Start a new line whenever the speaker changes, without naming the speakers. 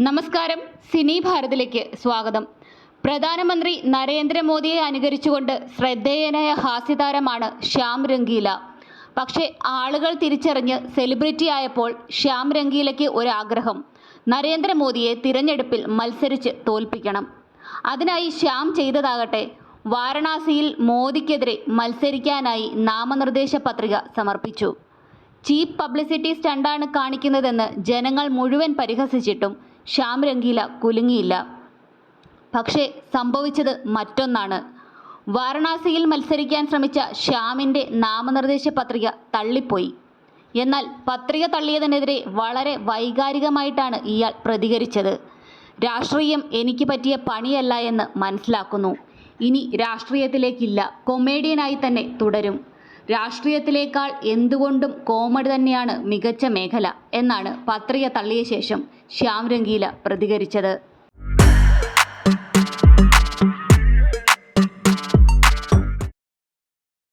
നമസ്കാരം. സിനി ഭാരതിലേക്ക് സ്വാഗതം. പ്രധാനമന്ത്രി നരേന്ദ്രമോദിയെ അനുകരിച്ചുകൊണ്ട് ശ്രദ്ധേയനായ ഹാസ്യതാരമാണ് ശ്യാം രംഗീല. പക്ഷേ ആളുകൾ തിരിച്ചറിഞ്ഞ് സെലിബ്രിറ്റി ആയപ്പോൾ ശ്യാം രംഗീലയ്ക്ക് ഒരാഗ്രഹം. നരേന്ദ്രമോദിയെ തിരഞ്ഞെടുപ്പിൽ മത്സരിച്ച് തോൽപ്പിക്കണം. അതിനായി ശ്യാം ചെയ്തതാകട്ടെ വാരണാസിയിൽ മോദിക്കെതിരെ മത്സരിക്കാനായി നാമനിർദ്ദേശ പത്രിക സമർപ്പിച്ചു. ചീപ്പ് പബ്ലിസിറ്റി സ്റ്റണ്ടാണ് കാണിക്കുന്നതെന്ന് ജനങ്ങൾ മുഴുവൻ പരിഹസിച്ചിട്ടും ശ്യാം രംഗീല കുലുങ്ങിയില്ല. പക്ഷേ സംഭവിച്ചത് മറ്റൊന്നാണ്. വാരണാസിയിൽ മത്സരിക്കാൻ ശ്രമിച്ച ശ്യാമിന്റെ നാമനിർദ്ദേശ പത്രിക തള്ളിപ്പോയി. എന്നാൽ പത്രിക തള്ളിയതിനെതിരെ വളരെ വൈകാരികമായിട്ടാണ് ഇയാൾ പ്രതികരിച്ചത്. രാഷ്ട്രീയം എനിക്ക് പറ്റിയ പണിയല്ല എന്ന് മനസ്സിലാക്കുന്നു. ഇനി രാഷ്ട്രീയത്തിലേക്കില്ല. കൊമേഡിയനായി തന്നെ തുടരും. രാഷ്ട്രീയത്തിലേക്കാൾ എന്തുകൊണ്ടും കോമഡി തന്നെയാണ് മികച്ച മേഖല എന്നാണ് പത്രിക തള്ളിയ ശേഷം ശ്യാം രംഗീല പ്രതികരിച്ചത്.